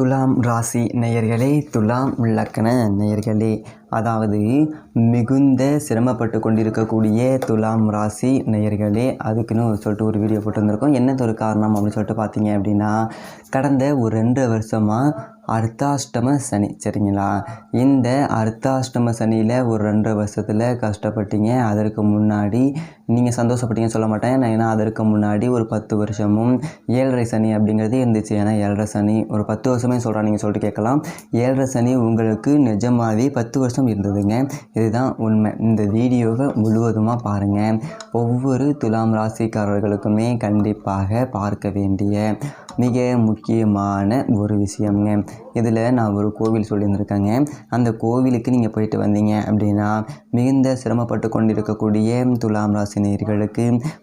துலாம் ராசி நேயர்களே துலாம் லக்கண நேயர்களே அதாவது மிகுந்த சிரமப்பட்டு கொண்டிருக்கக்கூடிய துலாம் ராசி நேயர்களே அதுக்குன்னு சொல்லிட்டு ஒரு வீடியோ போட்டு வந்திருக்கோம் என்னது ஒரு காரணம் அப்படின்னு சொல்லிட்டு பார்த்தீங்க அப்படின்னா கடந்த ஒரு ரெண்டு வருஷமாக அர்த்தாஷ்டம சனி சரிங்களா? இந்த அர்த்தாஷ்டம சனியில் ஒரு ரெண்டு வருஷத்தில் கஷ்டப்பட்டீங்க. அதற்கு முன்னாடி நீங்கள் சந்தோஷப்பட்டீங்கன்னு சொல்ல மாட்டேன். நான் ஏன்னா அதற்கு முன்னாடி ஒரு பத்து வருஷமும் ஏழரை சனி அப்படிங்கிறது இருந்துச்சு. ஏன்னா ஏழரை சனி ஒரு பத்து வருஷமே சொல்கிறேன் நீங்கள் சொல்லிட்டு கேட்கலாம். ஏழரை சனி உங்களுக்கு நிஜமாகவே பத்து வருஷம் இருந்ததுங்க. இதுதான் உண்மை. இந்த வீடியோவை முழுவதுமாக பாருங்கள் ஒவ்வொரு துலாம் ராசிக்காரர்களுக்குமே கண்டிப்பாக பார்க்க வேண்டிய மிக முக்கியமான ஒரு விஷயங்க இதில் நான் ஒரு கோவில் சொல்லியிருந்திருக்கேங்க. அந்த கோவிலுக்கு நீங்கள் போயிட்டு வந்தீங்க அப்படின்னா மிகுந்த சிரமப்பட்டு கொண்டிருக்கக்கூடிய துலாம் ராசி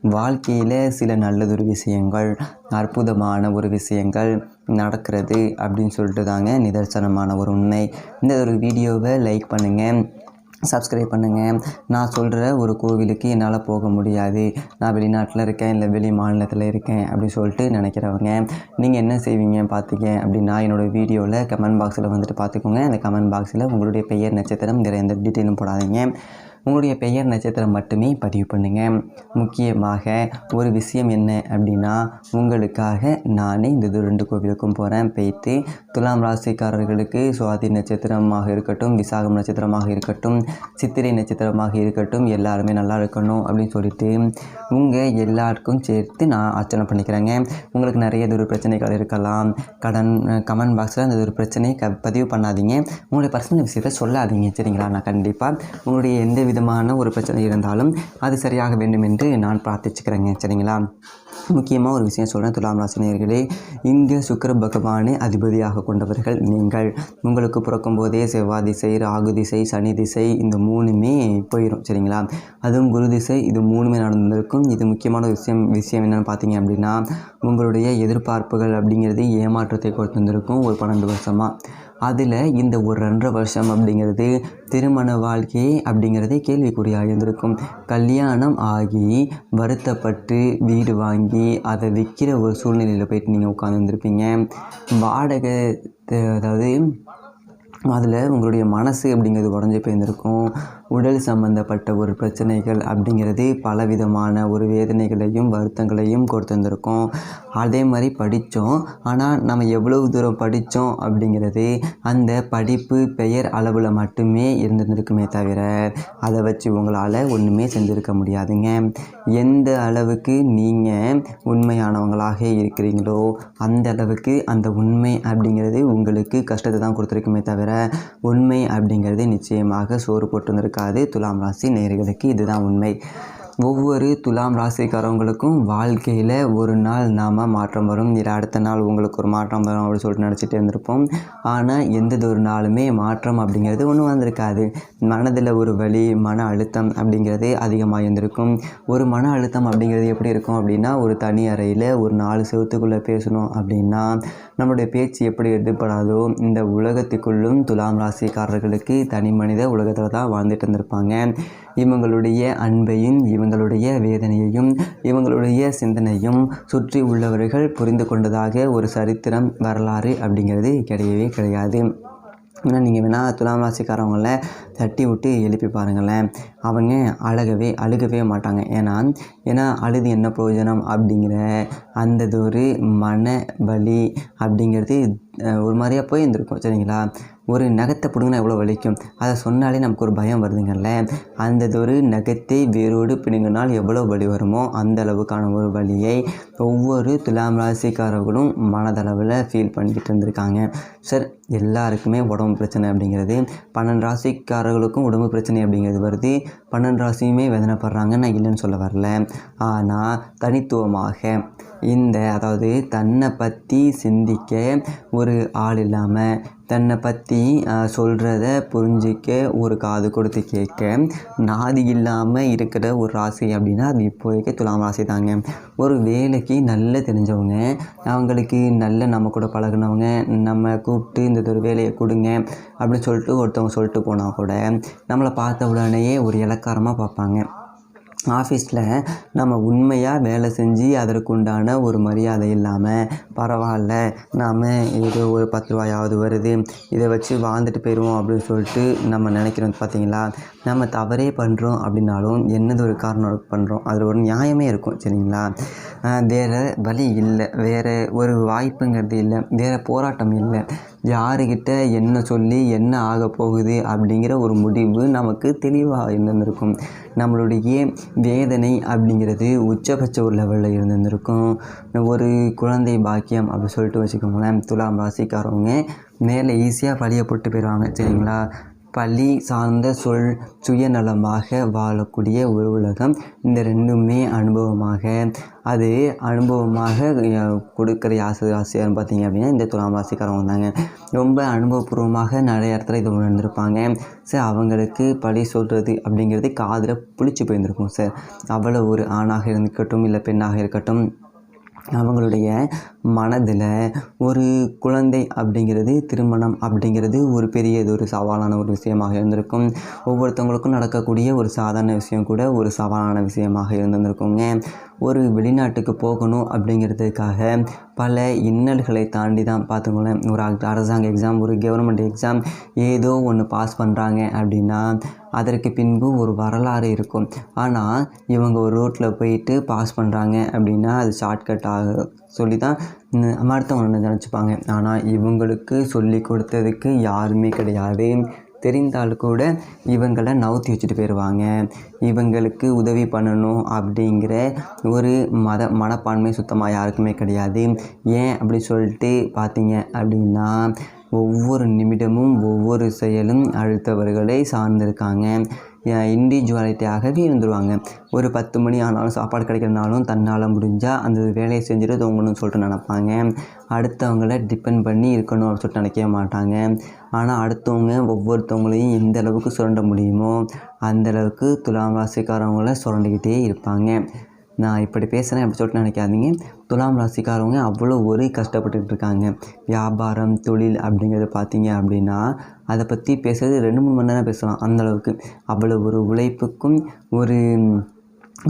வாழ்க்கையில் சில நல்லதொரு விஷயங்கள் அற்புதமான ஒரு விஷயங்கள் நடக்கிறது அப்படின்னு சொல்லிட்டு தாங்க நிதர்சனமான ஒரு உண்மை. இந்த ஒரு வீடியோவை லைக் பண்ணுங்கள் சப்ஸ்கிரைப் பண்ணுங்கள் நான் சொல்கிற ஒரு கோவிலுக்கு என்னால் போக முடியாது. நான் வெளிநாட்டில் இருக்கேன் இல்லை வெளி மாநிலத்தில் இருக்கேன் அப்படின்னு சொல்லிட்டு நினைக்கிறவங்க நீங்கள் என்ன செய்வீங்க பார்த்தீங்க அப்படின்னா என்னோடய வீடியோவில் கமெண்ட் பாக்ஸில் வந்துட்டு பார்த்துக்கோங்க அந்த கமெண்ட் பாக்ஸில் உங்களுடைய பெயர் நட்சத்திரம் வேறு எந்த டீட்டெயிலும் போடாதீங்க. உங்களுடைய பெயர் நட்சத்திரம் மட்டுமே பதிவு பண்ணுங்கள் முக்கியமாக ஒரு விஷயம் என்ன அப்படின்னா உங்களுக்காக நானே இந்த ரெண்டு கோவிலுக்கும் போகிறேன் போயிட்டு துலாம் ராசிக்காரர்களுக்கு சுவாதி நட்சத்திரமாக இருக்கட்டும் விசாகம் நட்சத்திரமாக இருக்கட்டும் சித்திரை நட்சத்திரமாக இருக்கட்டும் எல்லாருமே நல்லா இருக்கணும் அப்படின்னு சொல்லிட்டு உங்கள் எல்லாருக்கும் சேர்த்து நான் அர்ச்சனை பண்ணிக்கிறேங்க. உங்களுக்கு நிறைய ஒரு பிரச்சனைகள் இருக்கலாம். கடன் கமெண்ட் பாக்ஸில் அந்த ஒரு பிரச்சனையை க பதிவு பண்ணாதீங்க. உங்களுடைய பர்சனல் விஷயத்தை சொல்லாதீங்க. சரிங்களா? நான் கண்டிப்பாக உங்களுடைய எந்த விதமான ஒரு பிரச்சனை இருந்தாலும் அது சரியாக வேண்டும் என்று நான் பிரார்த்திச்சுக்கிறேங்க சரிங்களா? முக்கியமாக ஒரு விஷயம் சொல்கிறேன் துலாம் ராசினியர்களே இங்கே சுக்கர பகவானை அதிபதியாக கொண்டவர்கள் நீங்கள். உங்களுக்கு பிறக்கும் போதே செவ்வாய் திசை ராகு திசை சனி திசை இந்த மூணுமே போயிடும் சரிங்களா? அதுவும் குரு திசை இது மூணுமே நடந்திருக்கும். இது முக்கியமான விஷயம் விஷயம் என்னென்னு பார்த்தீங்க அப்படின்னா உங்களுடைய எதிர்பார்ப்புகள் அப்படிங்கிறது ஏமாற்றத்தை கொடுத்து வந்திருக்கும் ஒரு பன்னெண்டு வருஷமாக அதில் இந்த ஒரு ரெண்டரை வருஷம் அப்படிங்கிறது திருமண வாழ்க்கை அப்படிங்கிறதே கேள்விக்குறியாக இருந்திருக்கும். கல்யாணம் ஆகி வருத்தப்பட்டு வீடு வாங்கி அதை விற்கிற ஒரு சூழ்நிலையில் போயிட்டு நீங்கள் உட்காந்துருந்துருப்பீங்க வாடகை அதாவது அதில் உங்களுடைய மனசு அப்படிங்கிறது உடஞ்சி போயிருந்திருக்கும். உடல் சம்பந்தப்பட்ட ஒரு பிரச்சனைகள் அப்படிங்கிறது பலவிதமான ஒரு வேதனைகளையும் வருத்தங்களையும் கொடுத்துருந்துருக்கோம். அதே மாதிரி படித்தோம். ஆனால் நம்ம எவ்வளவு தூரம் படித்தோம் அப்படிங்கிறது அந்த படிப்பு பெயர் அளவில் மட்டுமே இருந்திருக்குமே தவிர அதை வச்சு உங்களால் ஒன்றுமே செஞ்சுருக்க முடியாதுங்க. எந்த அளவுக்கு நீங்கள் உண்மையானவங்களாக இருக்கிறீங்களோ அந்த அளவுக்கு அந்த உண்மை அப்படிங்கிறது உங்களுக்கு கஷ்டத்தை தான் கொடுத்துருக்குமே தவிர உண்மை அப்படிங்கிறது நிச்சயமாக சோறு போட்டு இருக்காது. துலாம் ராசி நேர்களுக்கு இதுதான் உண்மை. ஒவ்வொரு துலாம் ராசிக்காரவங்களுக்கும் வாழ்க்கையில் ஒரு நாள் நாம் மாற்றம் வரும். இல்லை அடுத்த நாள் உங்களுக்கு ஒரு மாற்றம் வரும் அப்படின்னு சொல்லிட்டு நினச்சிட்டு இருந்திருப்போம். ஆனால் எந்த ஒரு நாளுமே மாற்றம் அப்படிங்கிறது ஒன்றும் வந்திருக்காது. மனதில் ஒரு வலி மன அழுத்தம் அப்படிங்கிறது அதிகமாக இருந்திருக்கும். ஒரு மன அழுத்தம் அப்படிங்கிறது எப்படி இருக்கும் அப்படின்னா ஒரு தனி அறையில் ஒரு நாலு செவத்துக்குள்ளே பேசணும் அப்படின்னா நம்மளுடைய பேச்சு எப்படி எடுப்படாதோ இந்த உலகத்துக்குள்ளும் துலாம் ராசிக்காரர்களுக்கு தனி மனித உலகத்தில் தான் வாழ்ந்துட்டு இருந்திருப்பாங்க. இவங்களுடைய அன்பையும் இவங்களுடைய வேதனையையும் இவங்களுடைய சிந்தனையும் சுற்றி உள்ளவர்கள் புரிந்து கொண்டதாக ஒரு சரித்திரம் வரலாறு அப்படிங்கிறது கிடையவே கிடையாது. ஏன்னா நீங்கள் வேணால் துலாம் ராசிக்காரவங்கள தட்டி விட்டு எழுப்பி பாருங்களேன். அவங்க அழகவே அழுகவே மாட்டாங்க. ஏன்னா ஏன்னா அழுது என்ன பிரயோஜனம் அப்படிங்கிற அந்த ஒரு மன வலி அப்படிங்கிறது ஒரு மாதிரியாக போய் இருந்திருக்கும் சரிங்களா? ஒரு நகத்தை பிடுங்கினா எவ்வளோ வலிக்கும்? அதை சொன்னாலே நமக்கு ஒரு பயம் வருதுங்கல்ல? அந்த ஒரு நகத்தை வேரோடு பிடுங்கினால் எவ்வளோ வலி வருமோ அந்த அளவுக்கான ஒரு வலியை ஒவ்வொரு துலாம் ராசிக்காரர்களும் மனதளவில் ஃபீல் பண்ணிக்கிட்டு இருந்திருக்காங்க. சார் எல்லாருக்குமே உடம்பு பிரச்சனை அப்படிங்கிறது பன்னெண்டு ராசிக்காரர்களுக்கும் உடம்பு பிரச்சனை அப்படிங்கிறது வருது. பன்னெண்டு ராசியுமே வேதனைப்படுறாங்க நான் இல்லைன்னு சொல்ல வரல. ஆனால் தனித்துவமாக இந்த அதாவது தன்னை பற்றி சிந்திக்க ஒரு ஆள் இல்லாமல் தன்னை பற்றி சொல்கிறத புரிஞ்சிக்க ஒரு காது கொடுத்து கேட்க நாதி இல்லாமல் இருக்கிற ஒரு ராசி அப்படின்னா அது இப்போதைக்கு துலாம் ராசி தாங்க. ஒரு வேலைக்கு நல்ல தெரிஞ்சவங்க அவங்களுக்கு நல்ல நம்ம கூட பழகுனவங்க நம்ம கூப்பிட்டு இந்த ஒரு வேலையை கொடுங்க அப்படின்னு சொல்லிட்டு ஒருத்தவங்க சொல்லிட்டு போனால் கூட நம்மளை பார்த்த உடனேயே ஒரு இலக்காரமாக பார்ப்பாங்க. ஆஃபீஸில் நம்ம உண்மையாக வேலை செஞ்சு அதற்குண்டான ஒரு மரியாதை இல்லாமல் பரவாயில்ல நாம் ஏதோ ஒரு பத்து ரூபாயாவது வருது இதை வச்சு வாழ்ந்துட்டு போயிடுவோம் அப்படின்னு சொல்லிட்டு நம்ம நினைக்கிறோம் பார்த்தீங்களா நம்ம தவறே பண்ணுறோம் அப்படின்னாலும் என்னது ஒரு காரணம் பண்ணுறோம் அதில் ஒரு நியாயமே இருக்கும் சரிங்களா? வேறு வழி இல்லை வேறு ஒரு வாய்ப்புங்கிறது இல்லை வேறு போராட்டம் இல்லை. யாருக்கிட்ட என்ன சொல்லி என்ன ஆக போகுது அப்படிங்கிற ஒரு முடிவு நமக்கு தெளிவாக இருந்திருக்கும் நம்மளுடைய வேதனை அப்படிங்கிறது உச்சபட்ச ஒரு லெவலில் இருந்திருக்கும் ஒரு குழந்தை பாக்கியம் அப்படி சொல்லிட்டு வச்சுக்கோங்களேன். துலாம் ராசிக்காரவங்க மேலே ஈஸியாக பழிய போட்டு போயிடுவாங்க சரிங்களா? பழி சார்ந்த சொல் சுயநலமாக வாழக்கூடிய ஒரு உலகம். இந்த ரெண்டுமே அனுபவமாக. அது அனுபவமாக கொடுக்குற யாசு ராசியார்னு பார்த்தீங்க அப்படின்னா இந்த துலாம் ராசிக்காரவங்க தாங்க ரொம்ப அனுபவபூர்வமாக நிறைய இடத்துல இது உணர்ந்திருப்பாங்க. சார் அவங்களுக்கு பழி சொல்கிறது அப்படிங்கிறது காதில் புளிச்சு போயிருந்திருக்கும் சார். அவ்வளோ ஒரு ஆணாக இருக்கட்டும் இல்லை பெண்ணாக இருக்கட்டும். அவங்களுடைய மனதில் ஒரு குழந்தை அப்படிங்கிறது திருமணம் அப்படிங்கிறது ஒரு பெரியது ஒரு சவாலான ஒரு விஷயமாக இருந்திருக்கும். ஒவ்வொருத்தவங்களுக்கும் நடக்கக்கூடிய ஒரு சாதாரண விஷயம் கூட ஒரு சவாலான விஷயமாக இருந்திருக்குங்க. ஒரு வெளிநாட்டுக்கு போகணும் அப்படிங்கிறதுக்காக பல இன்னல்களை தாண்டி தான் பார்த்துக்கோங்களேன். ஒரு அரசாங்க எக்ஸாம் ஒரு கவர்மெண்ட் எக்ஸாம் ஏதோ ஒன்று பாஸ் பண்ணுறாங்க அப்படின்னா அதற்கு பின்பு ஒரு வரலாறு இருக்கும். ஆனால் இவங்க ஒரு ரோட்டில் போயிட்டு பாஸ் பண்ணுறாங்க அப்படின்னா அது ஷார்ட்கட் ஆக சொல்லி தான் நம்ம நினச்சிப்பாங்க. ஆனால் இவங்களுக்கு சொல்லி கொடுத்ததுக்கு யாருமே கிடையாது. தெரிந்தால் கூட இவங்களை நவுத்தி வச்சுட்டு போயிடுவாங்க இவங்களுக்கு உதவி பண்ணணும் அப்படிங்கிற ஒரு மத மனப்பான்மை சுத்தமாக யாருக்குமே கிடையாது. ஏன் அப்படி சொல்லிட்டு பார்த்தீங்க அப்படின்னா ஒவ்வொரு நிமிடமும் ஒவ்வொரு செயலும் அடுத்தவர்களை சார்ந்திருக்காங்க. இண்டிவிஜுவாலிட்டியாகவே இருந்துருவாங்க. ஒரு பத்து மணி ஆனாலும் சாப்பாடு கிடைக்கிறனாலும் தன்னால் முடிஞ்சால் அந்த வேலையை செஞ்சுட்டு தூங்கணும்னு சொல்லிட்டு நினப்பாங்க. அடுத்தவங்கள டிபெண்ட் பண்ணி இருக்கணும் அப்படின்னு சொல்லிட்டு நினைக்கவே மாட்டாங்க. ஆனால் அடுத்தவங்க ஒவ்வொருத்தவங்களையும் எந்த அளவுக்கு சுரண்ட முடியுமோ அந்த அளவுக்கு துலாம் ராசிக்காரவங்கள சுரண்டிக்கிட்டே இருப்பாங்க. நான் இப்படி பேசுகிறேன் அப்படி சொல்லிட்டு நினைக்காதீங்க. துலாம் ராசிக்காரவங்க அவ்வளோ ஒரு கஷ்டப்பட்டுட்டு இருக்காங்க. வியாபாரம் தொழில் அப்படிங்கிறது பார்த்தீங்க அப்படின்னா அதை பற்றி பேசுறது ரெண்டு மூணு மணி நேரம் பேசலாம். அந்த அளவுக்கு. அவ்வளோ ஒரு உழைப்புக்கும் ஒரு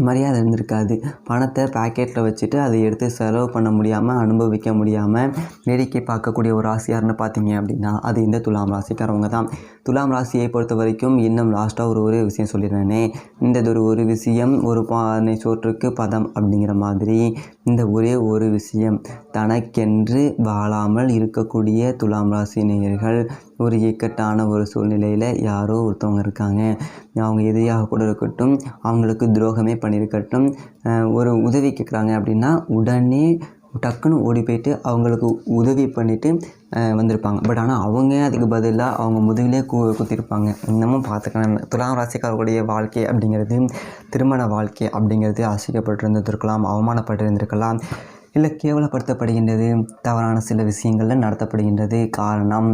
மரியாதை இருந்திருக்காது. பணத்தை பாக்கெட்டில் வச்சுட்டு அதை எடுத்து செலவு பண்ண முடியாமல் அனுபவிக்க முடியாமல் வேடிக்கை பார்க்கக்கூடிய ஒரு ராசியாருன்னு பார்த்தீங்க அப்படின்னா அது இந்த துலாம் ராசிக்காரவங்க தான். துலாம் ராசியை பொறுத்த வரைக்கும் இன்னும் லாஸ்ட்டாக ஒரு ஒரு விஷயம் சொல்லிடுறேனே. இந்த ஒரு ஒரு விஷயம் ஒரு பானை சோற்றுக்கு பதம் அப்படிங்கிற மாதிரி இந்த ஒரே ஒரு விஷயம். தனக்கென்று வாழாமல் இருக்கக்கூடிய துலாம் ராசி நேயர்கள் ஒரு இக்கட்டான ஒரு சூழ்நிலையில் யாரோ ஒருத்தவங்க இருக்காங்க. அவங்க எதிரியாக கூட இருக்கட்டும் அவங்களுக்கு துரோகமே பண்ணியிருக்கட்டும் ஒரு உதவி கேட்குறாங்க அப்படின்னா உடனே டக்குன்னு ஓடி போயிட்டு அவங்களுக்கு உதவி பண்ணிவிட்டு வந்திருப்பாங்க. பட் ஆனால் அவங்க அதுக்கு பதிலாக அவங்க முதுகிலே கு குத்திருப்பாங்க. இன்னமும் பார்த்துக்கலாம் துலாம் ராசிக்காரர்களுடைய வாழ்க்கை அப்படிங்கிறது திருமண வாழ்க்கை அப்படிங்கிறது அசிக்கப்பட்டிருந்திருக்கலாம் அவமானப்பட்டிருந்திருக்கலாம் இல்லை கேவலப்படுத்தப்படுகின்றது தவறான சில விஷயங்களில் நடத்தப்படுகின்றது காரணம்.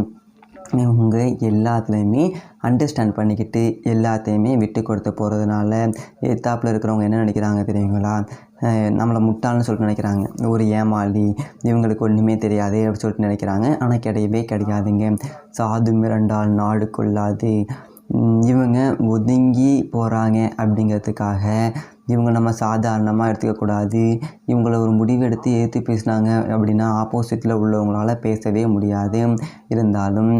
இவங்க எல்லாத்துலேயுமே அண்டர்ஸ்டாண்ட் பண்ணிக்கிட்டு எல்லாத்தையுமே விட்டு கொடுத்து போகிறதுனால எத்தாப்பில் இருக்கிறவங்க என்ன நினைக்கிறாங்க தெரியுங்களா? நம்மளை முட்டாள்னு சொல்லிட்டு நினைக்கிறாங்க. ஒரு ஏமாளி இவங்களுக்கு ஒன்றுமே தெரியாது அப்படின்னு சொல்லிட்டு நினைக்கிறாங்க. ஆனால் கிடையவே கிடையாதுங்க. சாது மிரண்டால் நாடு கொள்ளாது. இவங்க ஒதுங்கி போகிறாங்க அப்படிங்கிறதுக்காக இவங்க நம்ம சாதாரணமாக எடுத்துக்கக்கூடாது இவங்கள ஒரு முடிவு எடுத்து ஏற்று பேசினாங்க அப்படின்னா ஆப்போசிட்டில் உள்ளவங்களால் பேசவே முடியாது. இருந்தாலும்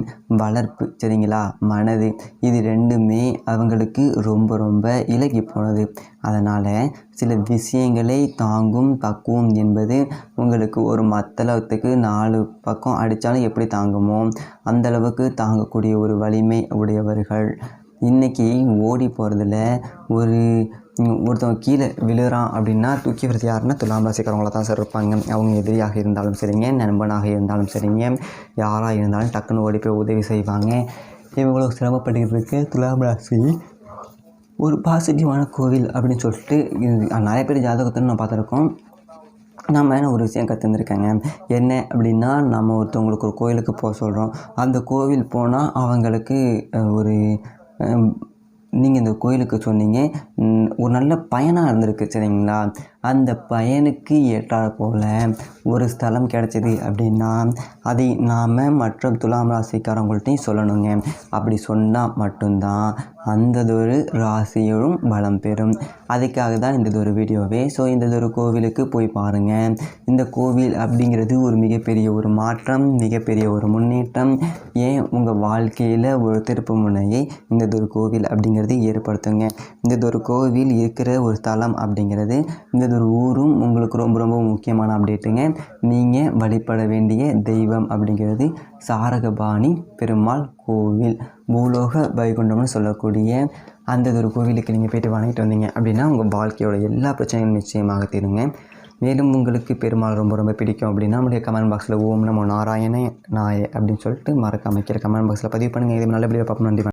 வளர்ப்பு சரிங்களா? மனது இது ரெண்டுமே அவங்களுக்கு ரொம்ப ரொம்ப இலகி போனது. அதனால் சில விஷயங்களை தாங்கும் பக்குவம் என்பது உங்களுக்கு ஒரு மத்தளத்துக்கு நாலு பக்கம் அடித்தாலும் எப்படி தாங்குமோ அந்தளவுக்கு தாங்கக்கூடிய ஒரு வலிமை உடையவர்கள். இன்றைக்கி ஓடி போகிறதுல ஒரு ஒருத்தவங்க கீழே விழுறான் அப்படின்னா தூக்கி வரது யாருன்னா துலாம் ராசிக்காரவங்கள தான் சார் இருப்பாங்க. அவங்க எதிரியாக இருந்தாலும் சரிங்க நண்பனாக இருந்தாலும் சரிங்க யாராக இருந்தாலும் டக்குன்னு ஓடி போய் உதவி செய்வாங்க. இவங்களோ சிரமப்பட்டுக்கிட்டு இருக்கு துலாம் ராசி. ஒரு பாசிட்டிவான கோவில் அப்படின்னு சொல்லிட்டு நிறைய பேர் ஜாதகத்தை நான் பார்த்துருக்கோம். நம்ம என்ன ஒரு விஷயம் கற்றுருந்துருக்கேங்க என்ன அப்படின்னா நம்ம ஒருத்தவங்களுக்கு ஒரு கோயிலுக்கு போக சொல்கிறோம் அந்த கோவில் போனால் அவங்களுக்கு ஒரு நீங்கள் இந்த கோயிலுக்கு சொன்னீங்க. ஒரு நல்ல பயனாக இருந்திருக்கு சரிங்களா? அந்த பயனுக்கு ஏற்றாற் போல் ஒரு ஸ்தலம் கிடச்சிது அப்படின்னா அதை நாம் மற்ற துலாம் ராசிக்காரங்கள்ட்டையும் சொல்லணுங்க. அப்படி சொன்னால் மட்டும்தான் அந்ததொரு ராசியும் பலம் பெறும். அதுக்காக தான் இந்ததொரு வீடியோவே. ஸோ இந்ததொரு கோவிலுக்கு போய் பாருங்கள் இந்த கோவில் அப்படிங்கிறது ஒரு மிகப்பெரிய ஒரு மாற்றம் மிகப்பெரிய ஒரு முன்னேற்றம். ஏன் உங்கள் வாழ்க்கையில் ஒரு திருப்பு முனையை இந்ததொரு கோவில் அப்படிங்கிறது ஏற்படுத்துங்க? இந்ததொரு கோவில் இருக்கிற ஒரு ஸ்தலம் அப்படிங்கிறது இந்த ஒரு ஊரும் உங்களுக்கு ரொம்ப ரொம்ப முக்கியமான அப்டேட்டுங்க நீங்கள் வழிபட வேண்டிய தெய்வம் அப்படிங்கிறது சாரகபாணி பெருமாள் கோவில். பூலோக வைகுண்டம்னு சொல்லக்கூடிய அந்த ஒரு கோவிலுக்கு நீங்கள் போயிட்டு வணங்கிட்டு வந்தீங்க அப்படின்னா உங்கள் வாழ்க்கையோட எல்லா பிரச்சனைகளும் நிச்சயமாக தீருங்க. மேலும் உங்களுக்கு பெருமாள் ரொம்ப ரொம்ப பிடிக்கும் அப்படின்னா நம்முடைய கமெண்ட் பாக்ஸில் ஓம் நம்ம நாராயண நாய அப்படின்னு சொல்லிட்டு மறக்காம வைக்கிற கமெண்ட் பாக்ஸில் பதிவு பண்ணுங்கள் இது நல்லபடியாக பார்ப்போம். நன்றி